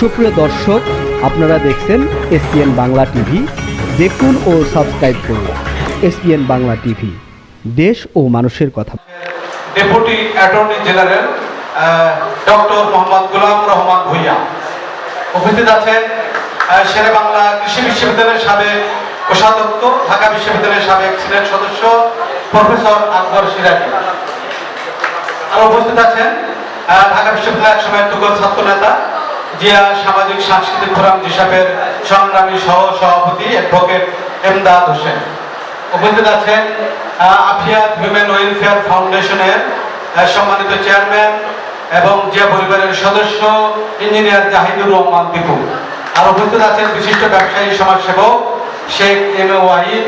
সুপ্রিয় দর্শক, আপনারা দেখছেন এসপিএন বাংলা টিভি। দেখুন ও সাবস্ক্রাইব করুন এসপিএন বাংলা টিভি। দেশ ও মানুষের কথা। Deputy attorney general doctor Mohammad Golam Rahman Bhuiyan. উপস্থিত আছেন শেরে বাংলা কৃষি বিশ্ববিদ্যালয়ের সাবেক কোষাধ্যক্ষ, ঢাকা বিশ্ববিদ্যালয়ের সাবেক সিনেট সদস্য, প্রফেসর আকবর সিরাজি। আর উপস্থিত আছেন ঢাকা বিশ্ববিদ্যালয়ের এক সময় টুকল ছাত্র নেতা জিয়া সামাজিক, সাংস্কৃতিক ফোরাম, জিসাপের সংগ্রামী সহ সভাপতি অ্যাডভোকেট এমদাদ হোসেন। উপস্থিত আছেন আফিয়াত হিউম্যান ওয়েলফেয়ার ফাউন্ডেশনের সম্মানিত চেয়ারম্যান এবং জিয়া পরিবারের সদস্য, ইঞ্জিনিয়ার জাহিদুর রহমান দীপু আর উপস্থিত আছেন বিশিষ্ট ব্যবসায়ী, সমাজসেবক শেখ এম এ ওয়াহিদ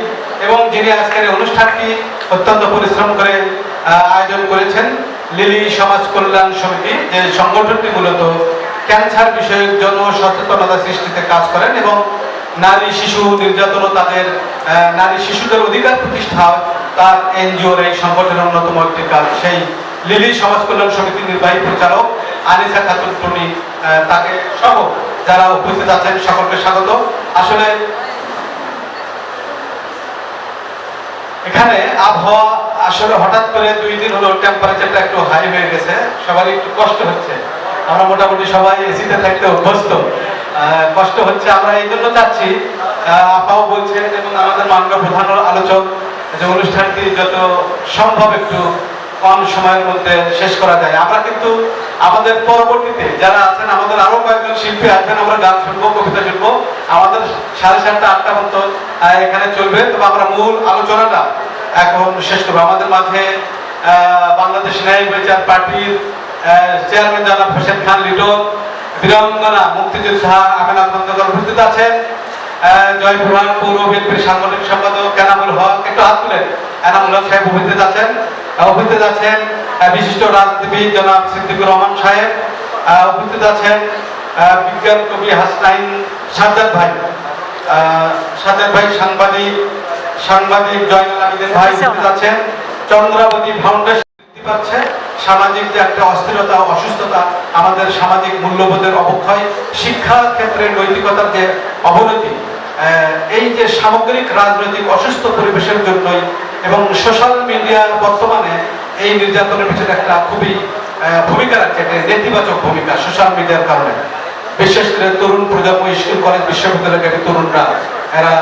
এবং যিনি আজকের অনুষ্ঠানটি অত্যন্ত পরিশ্রম করে আয়োজন করেছেন, লিলি সমাজ কল্যাণ সমিতি, যে সংগঠনটি মূলত ক্যান্সার বিষয়ক জন সচেতনতা সৃষ্টিতে কাজ করেন এবং নারী শিশু নির্যাতন তাদের নারী শিশুদের অধিকার প্রতিষ্ঠা তার এনজিওর এই সংগঠনের অন্যতম একটি কাজ। সেই লিলি সমাজ কল্যাণ সমিতির নির্বাহী পরিচালক আনিসা খাতুন টুনি তাকে সহ যারা উপস্থিত আছেন সকলকে স্বাগত। আসলে এখানে আবহাওয়া আসলে হঠাৎ করে দুই দিন হলো টেম্পারেচারটা একটু হাই হয়ে গেছে, সবারই একটু কষ্ট হচ্ছে। আমরা মোটামুটি সবাই এসিতে থাকতে অভ্যস্ত। কষ্ট হচ্ছে আমরা এই জন্য চাচ্ছি। আপাও বলছেন এবং আমাদের মাননীয় প্রধান আলোচক যে অনুষ্ঠানটি যত সম্ভব একটু কম সময়ের মধ্যে শেষ করা যায়। আমরা কিন্তু আমাদের পরবর্তীতে যারা আছেন আমাদের আরও কয়েকজন শিল্পী আছেন আমরা গান শুনব কবিতা শুনব। আমাদের সাড়ে সাতটা আটটা আহ, এখানে চলবে। তবে আমরা মূল আলোচনাটা এখন শেষ করব। আমাদের মাঝে বাংলাদেশ ন্যায় বিচার পার্টির চেয়ারম্যান জনাব হোসেন খান লিটন বীরঙ্গনা মুক্তিযোদ্ধা আমেনা খন্দকার উপস্থিত আছেন। আহ, জয়পুরহাট পৌর বিএনপির সাংগঠনিক সম্পাদক এনামুল হক একটু হাত তুলেন এনামুল হক সাহেব উপস্থিত আছেন। উপস্থিত আছেন বিশিষ্ট রাজনীতিবিদ জনাব সিদ্দিকুর রহমান সাহেব। উপস্থিত আছেন বিজ্ঞান কবি হাসনাইন সাজ্জাদ ভাই। সাজ্জাদ ভাই সাংবাদিক সাংবাদিক জয়নুল আবেদিন ভাই উপস্থিত আছেন। চন্দ্রাবতী ফাউন্ডেশন পাচ্ছে সামাজিক যে একটা অস্থিরতা, অসুস্থতা আমাদের সামাজিক মূল্যবোধের অবক্ষয়, শিক্ষা ক্ষেত্রে নৈতিকতার যে অবনতি এই যে সামগ্রিক রাজনৈতিক অসুস্থ পরিবেশের জন্যই এবং সোশ্যাল মিডিয়ার বর্তমানে এই নির্যাতনের পিছনে একটা খুবই ভূমিকা রাখছে, একটা নেতিবাচক ভূমিকা সোশ্যাল মিডিয়ার কারণে। বিশেষ করে তরুণ প্রজন্ম, স্কুল, কলেজ, বিশ্ববিদ্যালয়ের তরুণরা, এরা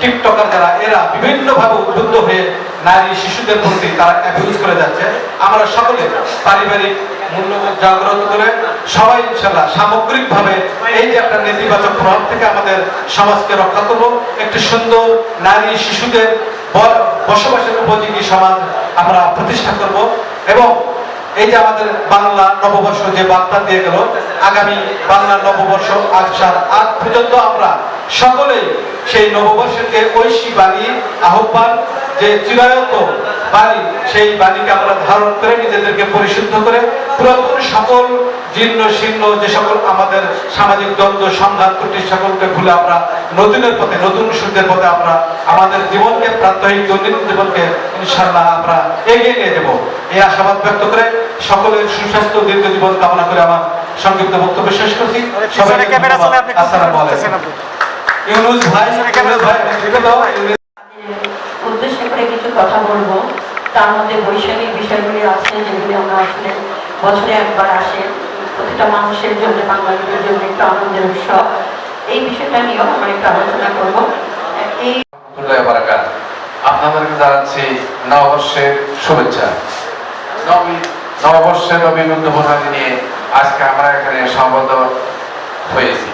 টিকটকার যারা, এরা বিভিন্নভাবে উদ্বুদ্ধ হয়ে নারী শিশুদের প্রতি তারা অ্যাবিউজ করে যাচ্ছে। আমরা সকলে পারিবারিক মূল্যবোধ জাগ্রত করে সবাই ইনশাল্লাহ সামগ্রিকভাবে এই যে একটা নেতিবাচক প্রভাব থেকে আমাদের সমাজকে রক্ষা করব। একটি সুন্দর নারী শিশুদের বসবাসের উপযোগী সমাজ আমরা প্রতিষ্ঠা করব এবং এই যে আমাদের বাংলা নববর্ষ যে বার্তা দিয়ে গেল, আগামী বাংলা নববর্ষ আসার আগ পর্যন্ত আমরা সকলেই সেই নববর্ষের যে ঐশী বাণী আহ্বান যে চিরায়ত বাণী সেই বাণীকে আমরা ধারণ করে নিজেদেরকে পরিশুদ্ধ করে পুরাতন সকল জীর্ণ শীর্ণ যে সকল আমাদের সামাজিক দ্বন্দ্ব সংঘাত ত্রুটি সকলকে ভুলে আমরা নতুনের পথে নতুন সূর্যের পথে আমরা আমাদের জীবনকে প্রাত্যহিক দৈনন্দিন জীবনকে ইনশাল্লাহ আমরা এগিয়ে নিয়ে যাব। এই আশাবাদ ব্যক্ত করে সকলের সুস্বাস্থ্য দীর্ঘ জীবন কামনা করে আমার সংক্ষিপ্ত বক্তব্য শেষ করছি। ক্যামেরা আসসালামু আলাইকুম। ইউনুস ভাই ভাই উদ্দেশ্য করে কিছু কথা বলব। তার মধ্যে বৈশাখিক বিষয়গুলি আছে যেগুলি আমরা আসলে বছরে একবার আসে। প্রতিটা মানুষের জন্য বাঙালিদের জন্য একটু আনন্দের উৎসব। এই বিষয়টা নিয়েও আমরা একটু আলোচনা করব। এই আপনাদেরকে জানাচ্ছি নববর্ষের শুভেচ্ছা। নবী নববর্ষের উদ্যোগনা নিয়ে আজকে আমরা এখানে সম্বদ্ধ হয়েছি।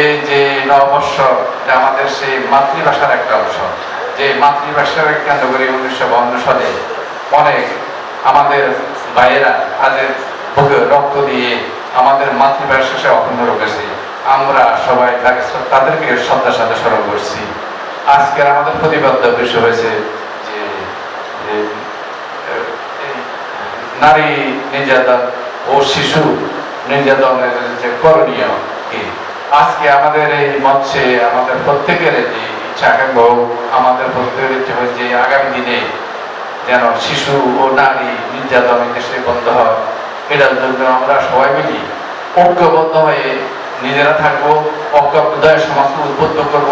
এই যে নববর্ষ আমাদের সেই মাতৃভাষার একটা অংশ। যে মাতৃভাষার কেন্দ্র করে উনিশশো বাউন্ন সালে অনেক আমাদের ভাইয়েরা তাদের বুকে রক্ত দিয়ে আমাদের মাতৃভাষা সে অখণ্ড রেখেছে। আমরা সবাই তাকে তাদেরকে শ্রদ্ধার সাথে স্মরণ করছি। আজকের আমাদের প্রতিবাদ্য বিষয় হয়েছে যে নারী নির্যাতন ও শিশু নির্যাতনের যে করণীয় কি? আজকে আমাদের এই মঞ্চে আমাদের প্রত্যেকের যে ইচ্ছা আকাঙ্ক্ষা আমাদের প্রত্যেকের ইচ্ছা হয়েছে যে আগামী দিনে যেন শিশু ও নারী নির্যাতন দেশে বন্ধ হয়। এটার জন্য আমরা সবাই মিলি ঐক্যবদ্ধ হয়ে নিজেরা থাকব, ঐক্যবদ্ধ হয়ে সমাজকে উদ্বুদ্ধ করব,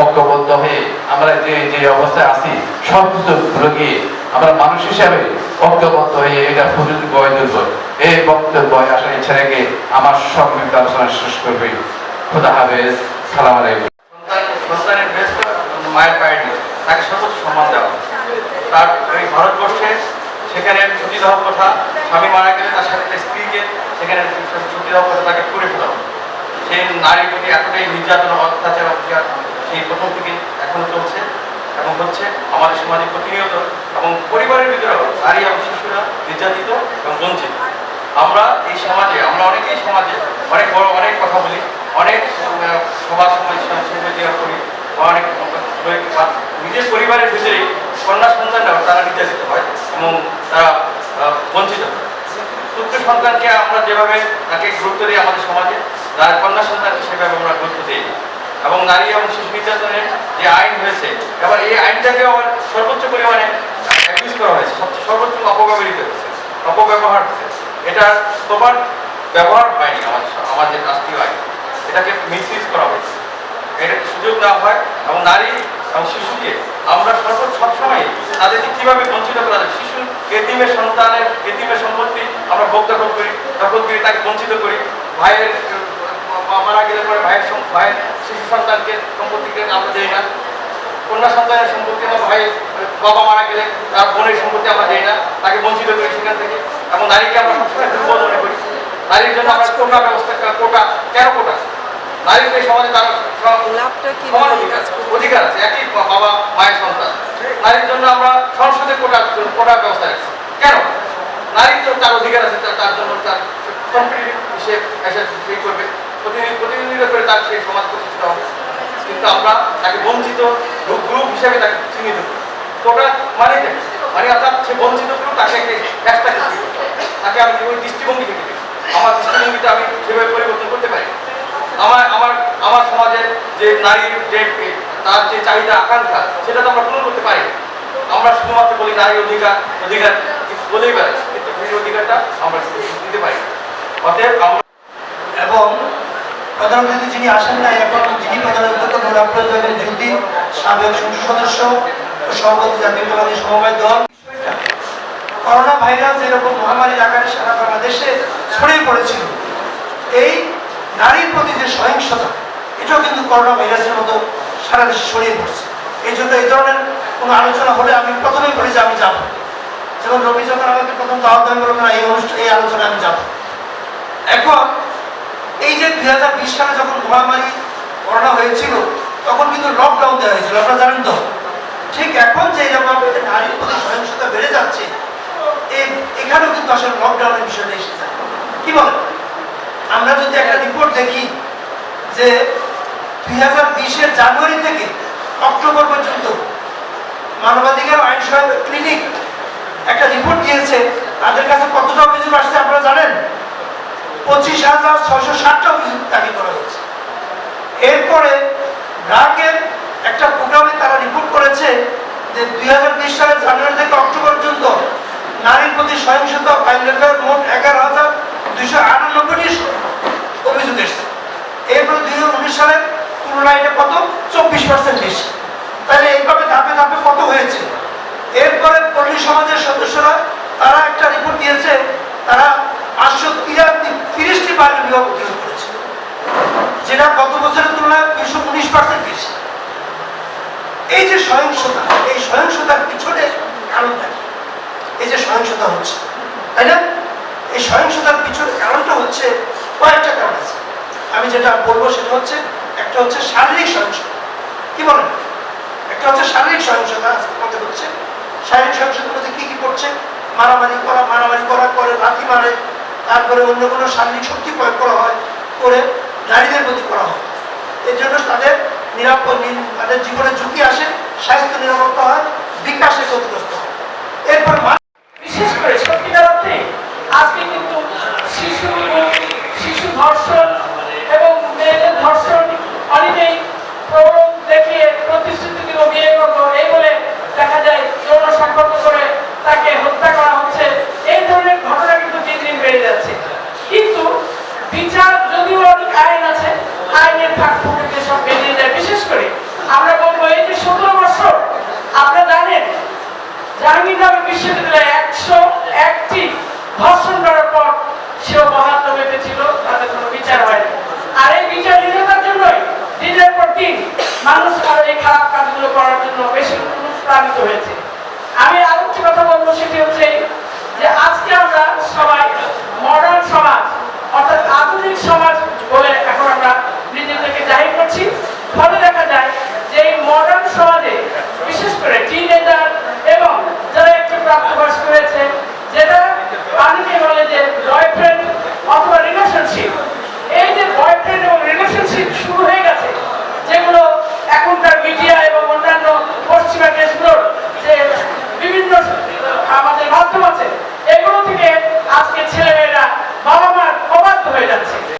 ঐক্যবদ্ধ হয়ে আমরা যে যে অবস্থায় আছি সব কিছু গিয়ে আমরা মানুষ হিসাবে ঐক্যবদ্ধ হয়ে এটা প্রযুক্তি বয় তুলব। এই বক্তব্য আসার ইচ্ছা রেখে আমার সংক্ষিপ্ত আলোচনা শেষ করবে। খুদা হাফেজ, সালাম আলাইকুম। সন্তানের বেস্ট মায়ের পায়ে তাকে সর্বোচ্চ সম্মান দেওয়া তার এই ভারতবর্ষে সেখানে ছুটি দেওয়ার কথা, স্বামী মারা গেলে তার সাথে স্ত্রীকে সেখানে ছুটি দেওয়ার কথা তাকে করে ফেলা সেই নারীর প্রতি এতটাই নির্যাতন, অত্যাচার অত্যাচার সেই প্রথম থেকে এখনও চলছে এবং হচ্ছে আমাদের সমাজে প্রতিনিয়ত এবং পরিবারের ভিতরেও নারী এবং শিশুরা নির্যাতিত এবং বঞ্চিত। আমরা এই সমাজে, আমরা অনেকেই সমাজে অনেক বড় অনেক কথা বলি অনেক আহ, সভা সমাজ সংগঠিত করি অনেক নিজের পরিবারের ভিতরেই কন্যা সন্তানরাও তারা নির্যাতিত হয় এবং তারা বঞ্চিত হয়। পুত্র সন্তানকে আমরা যেভাবে তাকে গুরুত্ব দিই আমাদের সমাজে তার কন্যা সন্তানকে সেভাবে আমরা গুরুত্ব দিই। এবং নারী এবং শিশু নির্যাতনের যে আইন হয়েছে এবার এই আইনটাকে আবার সর্বোচ্চ পরিমাণে অ্যাবিউজ করা হয়েছে সবচেয়ে সর্বোচ্চ অপব্যবহৃত হয়েছে অপব্যবহার হয়েছে। এটা তোমার ব্যবহার হয়নি আমাদের আমাদের রাষ্ট্রীয় আইন। এটাকে মিসইউজ করা হয়েছে। এটাকে সুযোগ দেওয়া হয় এবং নারী এবং শিশুকে আমরা সর্ব সবসময় তাদেরকে কীভাবে বঞ্চিত করা যায়, শিশু এতিমের সন্তানের এতিমের সম্পত্তি আমরা ভোগ দখল করি দখল করি তাকে বঞ্চিত করি। ভাইয়ের মারা গেলে পরে ভাইয়ের ভাইয়ের শিশু সন্তানকে সম্পত্তিকে আমরা দেই না। কন্যা সন্তানের সম্পত্তি আমার ভাই বাবা মারা গেলে তার বোনের সম্পত্তি আমরা দেই না, তাকে বঞ্চিত করি সেখান থেকে। এবং নারীকে আমরা সবসময় দুর্বল মনে করি। নারীর জন্য আমরা কোটা ব্যবস্থা, কোটা, কেন কোটা? এই সমাজে তার সমান অধিকার অধিকার আছে একই বাবা মায়ের সন্তান। নারীর জন্য আমরা সংসদে কোটা কোটা ব্যবস্থা রাখছি। কেন? নারীর তো তার অধিকার আছে তার- জন্য তার কম্পিটিটিভ এসে করবে। প্রতিনিধি প্রতিনিধিত্ব করে তার সেই সমাজ প্রতিষ্ঠিত হবে। কিন্তু আমরা তাকে বঞ্চিত গ্রুপ গ্রুপ হিসেবে তাকে চিহ্নিত করি। কোটা মানে মানে অর্থাৎ সে বঞ্চিত গ্রুপ তাকে একটা। তাকে আমি ওই দৃষ্টিভঙ্গি থেকে আমার দৃষ্টিভঙ্গিটা আমি সেভাবে পরিবর্তন করতে পারি আমার আমার আমার যে নারীর যে, তার যে চাহিদা, আকাঙ্ক্ষা, সেটা তো আমরা পূরণ করতে পারি আমরা শুধুমাত্র বলি নারী অধিকার অধিকার বলেই পারি, কিন্তু অধিকারটা আমরা দিতে পারি অতএব আমরা এবং প্রধান অতিথি যিনি আসেন এখন যিনি প্রধান অতিথি হলেন আপনার জ্যোতি সাবেক সংসদ সদস্য সভাপতি সমবায় দল। করোনা ভাইরাস যেরকম মহামারীর আকারে সারা বাংলাদেশে ছড়িয়ে পড়েছিল, এই নারীর প্রতি যে সহিংসতা, এটাও কিন্তু করোনা ভাইরাসের মতো সারা দেশে ছড়িয়ে পড়ছে। এই জন্য এই ধরনের কোনো আলোচনা হলে আমি প্রথমেই বলি যে আমি যাব। যেমন রবি যখন আমাকে প্রথম দেন বলবেন না, এই অনুষ্ঠান, এই আলোচনায় আমি যাব। এখন এই যে দুই হাজার বিশ সালে যখন মহামারী করোনা হয়েছিল, তখন কিন্তু লকডাউন দেওয়া হয়েছিল, আপনারা জানেন তো। ঠিক এখন যে আমাদের নারীর প্রতি সহিংসতা বেড়ে যাচ্ছে এখানেও কিন্তু আসলে লকডাউনের বিষয়টা এসে যায় কি বলেন? যদি একটা রিপোর্ট দেখি যে দুই হাজার বিশের জানুয়ারি থেকে অক্টোবর পর্যন্ত মানবাধিকার আইন সহায়তা ক্লিনিক একটা রিপোর্ট দিয়েছে। তাদের কাছে কতটা অভিযোগ আসছে আপনারা জানেন? পঁচিশ হাজার ছশো ষাটটা অভিযোগ দাখিল করা হয়েছে। এরপরে ব্রাকের একটা প্রোগ্রামে তারা রিপোর্ট করেছে যে দুই হাজার বিশ সালের জানুয়ারি থেকে অক্টোবর পর্যন্ত নারীর প্রতি সহিংসতা ভাইলেটার মোট এগারো হাজার দুইশো আটানব্বইটি অভিযোগ এসেছে এরপরে দুই হাজার উনিশ সালের তুলনায় এটা কত? চব্বিশ পার্সেন্ট বেশি। তাহলে এইভাবে ধাপে ধাপে কত হয়েছে? এরপরে পল্লী সমাজের সদস্যরা, তারা একটা রিপোর্ট দিয়েছে, তারা পাঁচশো তিরিশটি বাড়ির বিবাহ প্রতিরোধ করেছে, যেটা গত বছরের তুলনায় দুইশো উনিশ পার্সেন্ট বেশি। এই যে সহিংসতা, এই সহিংসতার পিছনে কারণ থাকে এই যে সহিংসতা হচ্ছে, তাই না? এই সহিংসতার পিছনে কারণটা হচ্ছে কয়েকটা কারণ আছে। আমি যেটা বলব সেটা হচ্ছে, একটা হচ্ছে শারীরিক সহিংসতা। কি বলেন? একটা হচ্ছে শারীরিক সহিংসতা, আজকে হচ্ছে, শারীরিক সহিংসতার কি কি করছে? মারামারি করা মারামারি করা, করে লাথি মারে, তারপরে অন্য কোনো শারীরিক শক্তি প্রয়োগ করা হয়, করে নারীদের প্রতি করা হয়। এর জন্য তাদের নিরাপদ তাদের জীবনে ঝুঁকি আসে, স্বাস্থ্য নিরাপত্তা হয় আমরা বলব, এই যে সতেরো বছর, আপনারা জানেন নামে বিশ্ববিদ্যালয়ে একশো একটি ধর্ষণ করার পর সেও মহাত্মা ছিল তাদের কোনো বিচার হয়নি। আর এই বিচার নিরতার জন্যই দিনের পর দিন মানুষ